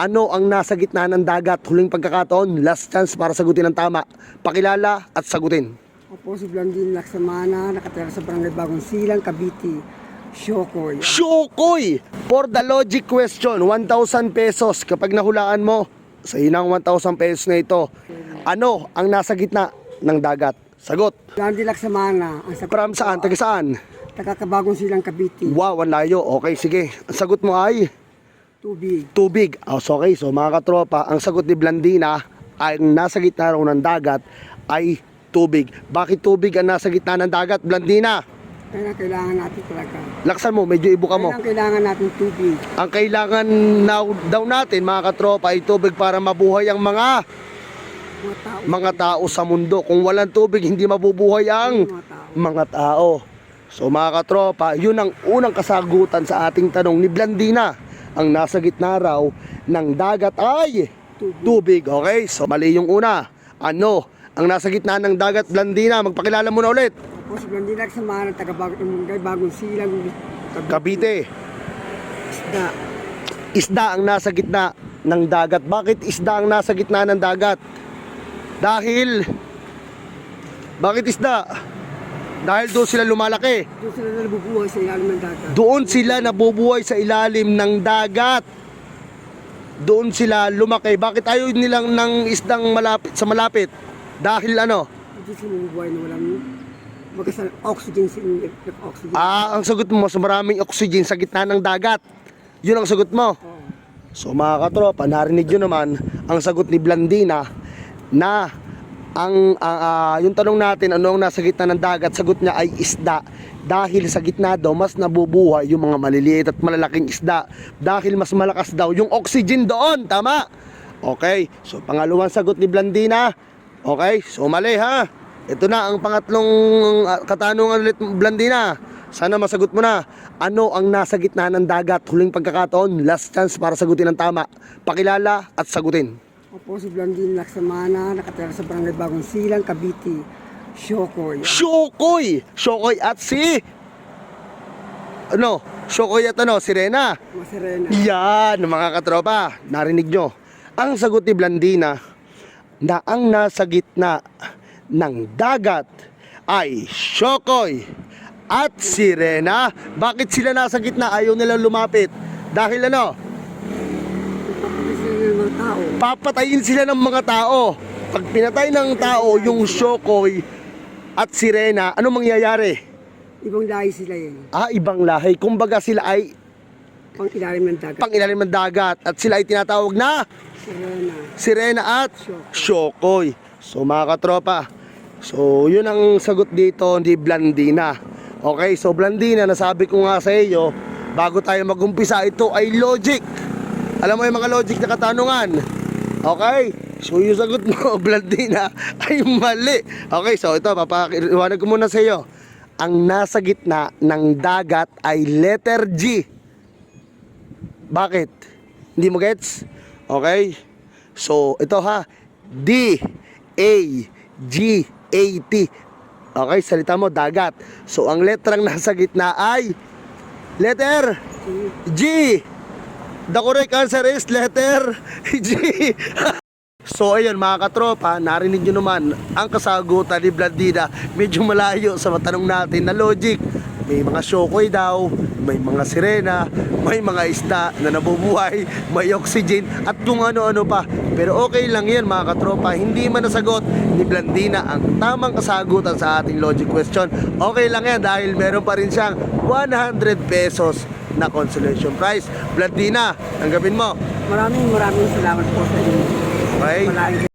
Ano ang nasa gitna ng dagat? Huling pagkakataon, last chance para sagutin ng tama. Pakilala at sagutin. Opo, si Blandine Laksamana, nakatira sa Barangay Bagong Silang, Cavite, Shokoy. Shukoy! For the logic question, 1,000 pesos. Kapag nahulaan mo, sa inang 1,000 pesos na ito, ano ang nasa gitna ng dagat? Sagot. Blandine Laksamana, ang sagot From saan? Taga saan? taga Kabagong Silang, Cavite, Wow, ang layo. Okay, sige. Ang sagot mo ay tubig. tubig. Oh, so okay, so mga katropa, ang sagot ni Blandina ay ang nasa gitna raw ng dagat ay tubig. Bakit tubig ang nasa gitna ng dagat, Blandina? Kaya kailangan natin talaga. Laksan mo, medyo ibuka mo. Kailangan, kailangan natin tubig. Ang kailangan now, daw natin, mga katropa, ay tubig para mabuhay ang mga Mga tao. mga tao sa mundo. Kung walang tubig, hindi mabubuhay ang Mga tao. mga tao. So mga katropa, yun ang unang kasagutan sa ating tanong ni Blandina. Ang nasa gitna raw ng dagat ay Tubig. Okay, so mali yung una. Ano? Ang nasa gitna ng dagat, Blandina, magpakilala mo na ulit. Opo, si Blandine Laksamana, taga Bagong, Bagong Silang. Cavite, Isda. isda ang nasa gitna ng dagat. Bakit isda ang nasa gitna ng dagat? Dahil, bakit isda? Dahil doon sila lumalaki. Doon sila na nabubuhay sa ilalim ng dagat. Doon sila nabubuhay sa ilalim ng dagat. Doon sila lumaki. Bakit ayaw nilang ng isdang malapit sa malapit? Dahil ano? Hindi sila nabubuhay na walang magkasal oxygen sa oxygen. Ah, ang sagot mo, sa maraming oxygen sa gitna ng dagat. Yun ang sagot mo. Oo. So mga katropa, narinig nyo naman ang sagot ni Blandina na ang ah, yung tanong natin ano ang nasa gitna ng dagat, sagot niya ay isda. Dahil sa gitna daw mas nabubuhay yung mga maliliit at malalaking isda. Dahil mas malakas daw yung oxygen doon, tama? Okay, so pangalawang sagot ni Blandina. Okay, so mali ha. Ito na ang pangatlong ah, katanungan ulit Blandina. Sana masagot mo na. Ano ang nasa gitna ng dagat? Huling pagkakataon, last chance para sagutin ng tama. Pakilala at sagutin. Opo, si Blandine Laksamana, nakatira sa Barangay Bagong Silang, Cavite, Shokoy. Shokoy! Shokoy at si... Ano? Shokoy at ano? Sirena. Masarena. Yan, mga katropa. Narinig nyo. Ang sagot ni Blandina na ang nasa gitna ng dagat ay Shokoy at Sirena. Bakit sila nasa gitna? Ayaw nilang lumapit. Dahil ano? Papagay sila ng mga tao. Papatayin sila ng mga tao. Pag pinatay ng tao yung Shokoy at Sirena, ano mangyayari? Ibang lahi sila yan. Ah, ibang lahi. Kumbaga sila ay Pang ilalim ng dagat. pang ilalim ng dagat at sila ay tinatawag na Sirena. Sirena at Shokoy. Shokoy. So mga katropa, so yun ang sagot dito ni Blandina. Okay, so Blandina, nasabi ko nga sa iyo, bago tayo magumpisa, ito ay logic. Alam mo yung mga logic na katanungan. Okay, so yung sagot mo, Blandina, ay mali. Okay, so ito, papakiliwanag ko muna sa iyo. Ang nasa gitna ng dagat ay letter G. Bakit? Hindi mo gets? Okay? So, ito ha. D A G A T. Okay, salita mo dagat. So, ang letrang nasa gitna ay letter G. The correct answer is letter G. So ayun mga katropa, narinig nyo naman ang kasagutan ni Blandina medyo malayo sa matanong natin na logic. May mga shokoy daw, may mga sirena, may mga isda na nabubuhay, may oxygen at kung ano-ano pa. Pero okay lang yan mga katropa, hindi man nasagot ni Blandina ang tamang kasagutan sa ating logic question. Okay lang yan dahil meron pa rin siyang 100 pesos na consolation prize. Blandina, tanggapin mo. Maraming maraming salamat po sa inyo. Okay? Malaking